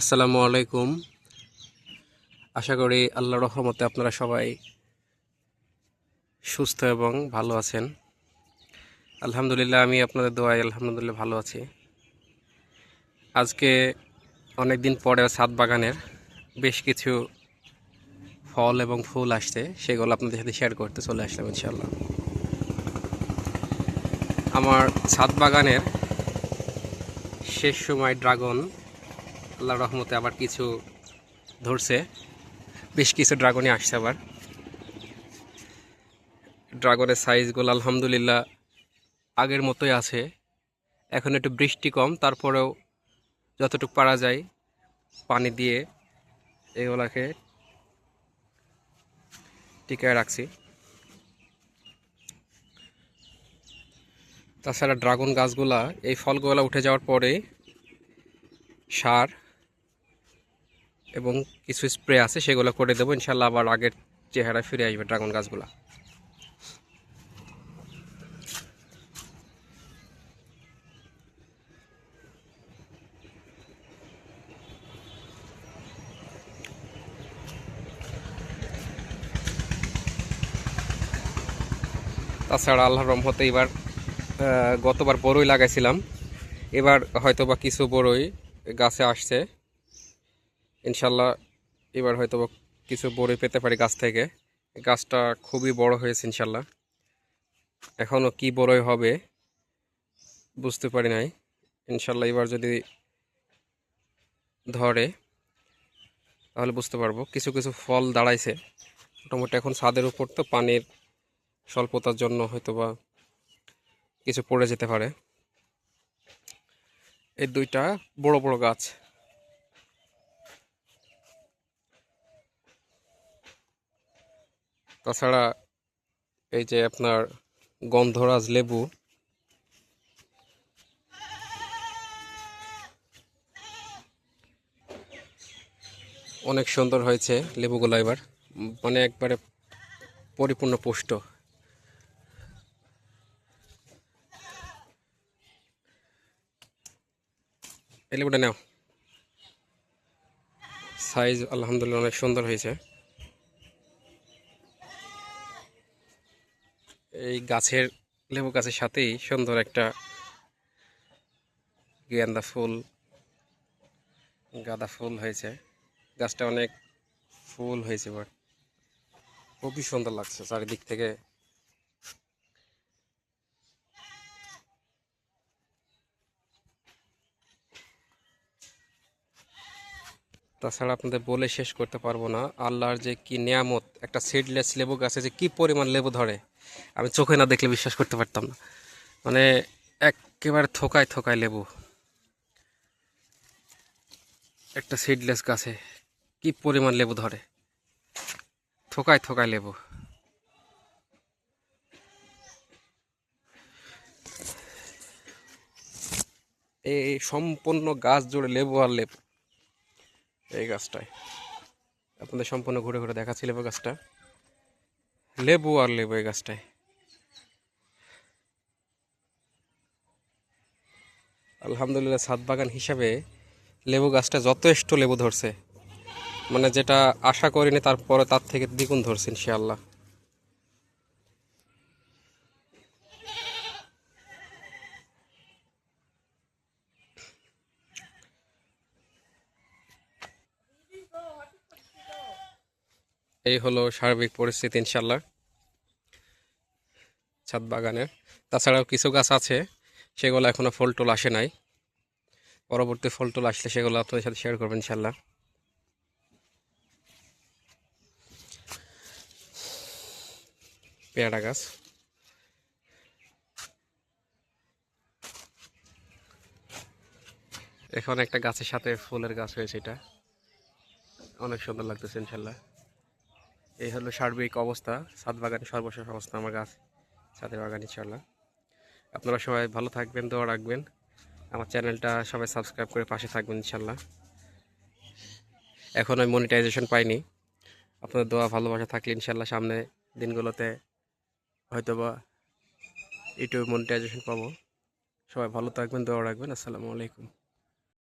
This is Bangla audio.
আসসালামু আলাইকুম। আশা করি আল্লাহ রহমতে আপনারা সবাই সুস্থ এবং ভালো আছেন। আলহামদুলিল্লাহ, আমি আপনাদের দোয়াই আলহামদুলিল্লাহ ভালো আছি। আজকে অনেক দিন পরে ছাদ বাগানের বেশ কিছু ফল এবং ফুল আসছে, সেগুলো আপনাদের সাথে শেয়ার করতে চলে আসলাম ইনশাল্লাহ আমার ছাদ বাগানের শেষ সময় ড্রাগন আল্লাহ রহমতে আবার কিছু ধরছে। বেশ কিছু ড্রাগনই আসছে আবার। ড্রাগনের সাইজগুলো আলহামদুলিল্লাহ আগের মতোই আছে। এখন একটু বৃষ্টি কম, তারপরেও যতটুকু পারা যায় পানি দিয়ে এগুলাকে টিকায় রাখছি। তাছাড়া ড্রাগন গাছগুলা, এই ফলগুলা উঠে যাওয়ার পরে সার এবং কিছু স্প্রে আছে, সেগুলো করে দেবো। ইনশাল্লাহ আবার আগের চেহারা ফিরে আসবে ড্রাগন গাছগুলা। তাছাড়া আল্লাহর রহমতে এবার গতবার বড়ই লাগাইছিলাম। এবার হয়তো বা কিছু বড়ই গাছে আসছে। ইনশাল্লাহ এবার হয়তো কিছু বড়ই পেতে পারি গাছ থেকে। গাছটা খুবই বড় হয়েছে ইনশাল্লাহ। এখনও কি বড়ই হবে বুঝতে পারি নাই। ইনশাল্লাহ এবার যদি ধরে, তাহলে বুঝতে পারব। কিছু কিছু ফল দাঁড়াইছে। মোটামুটি এখন ছাদের উপর তো পানির স্বল্পতার জন্য হয়তো বা কিছু পড়ে যেতে পারে। এই দুইটা বড় বড় গাছ। তাছাড়া এই যে আপনার গন্ধরাজ লেবু, অনেক সুন্দর হয়েছে লেবুগুলো এবার। মানে একবারে পরিপূর্ণ পুষ্ট। এই লেবুটা নাও। সাইজ আলহামদুলিল্লাহ অনেক সুন্দর হয়েছে। গাছের, লেবু গাছের সাথেই সুন্দর একটা গেন্দা ফুল, গাঁদা ফুল হয়েছে। গাছটা অনেক ফুল হয়েছে এবার খুবই সুন্দর লাগছে চারিদিক থেকে। তাছাড়া আপনাদের বলে শেষ করতে পারব না, আল্লাহর যে কি নিয়ামত, একটা সিডলেস লেবু গাছে যে কি পরিমাণ লেবু ধরে। আমি চোখে না দেখলে বিশ্বাস করতে পারতাম না। মানে একেবারে থোকায় থোকায় লেবু। একটা সিডলেস গাছে কি পরিমাণ লেবু ধরে। থোকায় থোকায় লেবু। এই সম্পূর্ণ গাছ জুড়ে লেবু আর লেবু। এই গাছটায়। আপনাদের সম্পূর্ণ ঘুরে ঘুরে দেখাচ্ছি লেবু গাছটা। লেবু আর লেবু এই গাছটায়। আলহামদুলিল্লাহ ছাদ বাগান হিসাবে লেবু গাছটা যথেষ্ট লেবু ধরছে। মানে যেটা আশা করিনি তারপরে তার থেকে দ্বিগুণ ধরছে ইনশাআল্লাহ। এই হলো সার্বিক পরিস্থিতি ইনশাল্লাহ ছাদ বাগানের তাছাড়াও কিছু গাছ আছে, সেগুলো এখনও ফল টুল আসে নাই। পরবর্তী ফল টুল আসলে সেগুলো আপনাদের সাথে শেয়ার করবেন ইনশাল্লাহ পেয়ারা গাছ। এখন একটা গাছের সাথে ফুলের গাছ হয়েছে এটা। অনেক সুন্দর লাগতেছে ইনশাল্লাহ এই হলো সার্বিক অবস্থা ছাদ বাগানের সর্বশেষ অবস্থা আমার গাছ ছাদের বাগান ইনশাল্লাহ আপনারা সবাই ভালো থাকবেন, দোয়া রাখবেন। আমার চ্যানেলটা সবাই সাবস্ক্রাইব করে পাশে থাকবেন ইনশাল্লাহ এখন আমি মনিটাইজেশন পাইনি। আপনাদের দোয়া, ভালোবাসা থাকলে ইনশাল্লাহ সামনে দিনগুলোতে হয়তোবা ইউটিউব মনিটাইজেশন পাবো। সবাই ভালো থাকবেন, দোয়া রাখবেন। আসসালামু আলাইকুম।